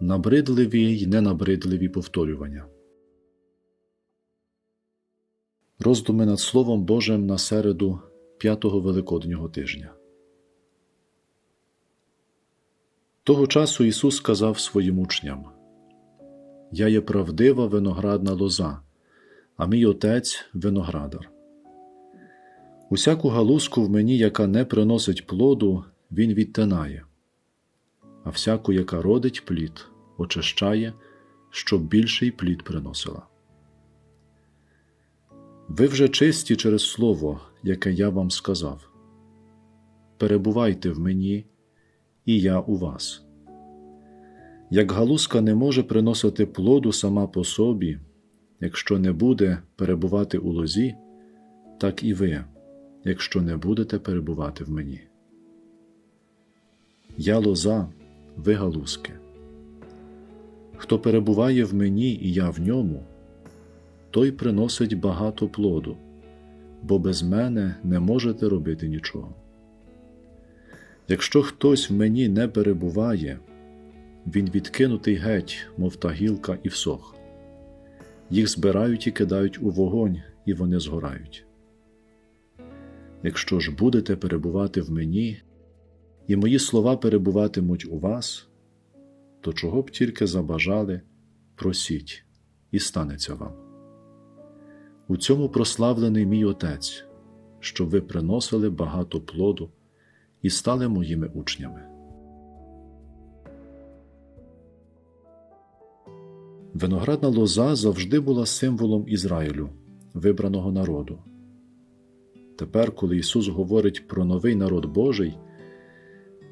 набридливі й ненабридливі повторювання. Роздуми над Словом Божим на середу п'ятого Великоднього тижня. Того часу Ісус сказав своїм учням: Я є правдива виноградна лоза, а мій отець виноградар. Усяку галузку в мені, яка не приносить плоду, він відтинає, а всяку, яка родить плід, очищає, щоб більший плід приносила. Ви вже чисті через слово, яке я вам сказав. Перебувайте в мені, і я у вас. Як галузка не може приносити плоду сама по собі, якщо не буде перебувати у лозі, так і ви, якщо не будете перебувати в мені. Я лоза, ви галузки. Хто перебуває в мені і я в ньому, той приносить багато плоду, бо без мене не можете робити нічого. Якщо хтось в мені не перебуває, він відкинутий геть, мов та гілка, і всох. Їх збирають і кидають у вогонь, і вони згорають. Якщо ж будете перебувати в мені, і мої слова перебуватимуть у вас, то чого б тільки забажали, просіть, і станеться вам. У цьому прославлений мій Отець, щоб ви приносили багато плоду і стали моїми учнями. Виноградна лоза завжди була символом Ізраїлю, вибраного народу. Тепер, коли Ісус говорить про новий народ Божий,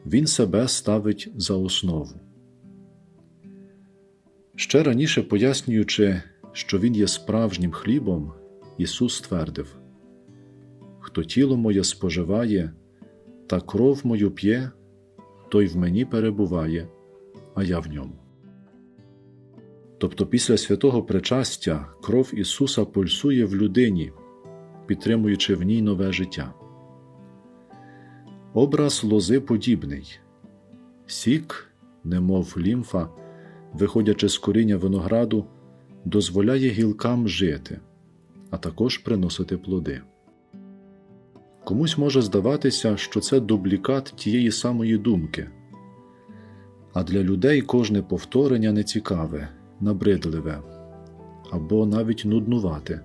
Він себе ставить за основу. Ще раніше пояснюючи, що Він є справжнім хлібом, Ісус твердив: Хто тіло моє споживає та кров мою п'є, той в мені перебуває, а я в ньому. Тобто після святого причастя кров Ісуса пульсує в людині, підтримуючи в ній нове життя. Образ лози подібний сік, немов лімфа, виходячи з коріння винограду, дозволяє гілкам жити, а також приносити плоди. Комусь може здаватися, що це дублікат тієї самої думки, а для людей кожне повторення нецікаве, набридливе або навіть нуднувате,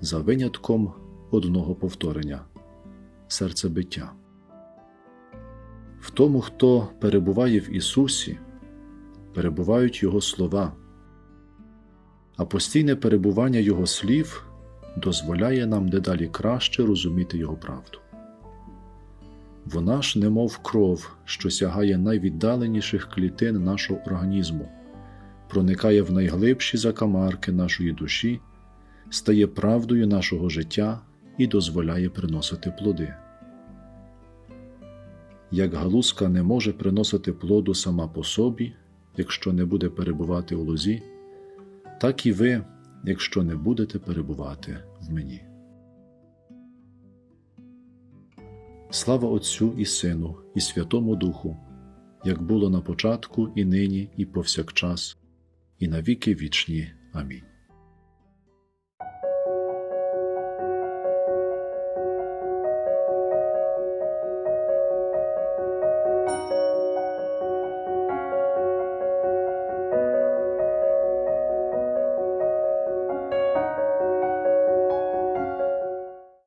за винятком одного повторення серцебиття. В тому, хто перебуває в Ісусі, перебувають Його слова, а постійне перебування Його слів дозволяє нам дедалі краще розуміти Його правду. Вона ж немов кров, що сягає найвіддаленіших клітин нашого організму, проникає в найглибші закамарки нашої душі, стає правдою нашого життя і дозволяє приносити плоди. Як галузка не може приносити плоду сама по собі, якщо не буде перебувати у лозі, так і ви, якщо не будете перебувати в мені. Слава Отцю і Сину, і Святому Духу, як було на початку, і нині, і повсякчас, і на віки вічні. Амінь.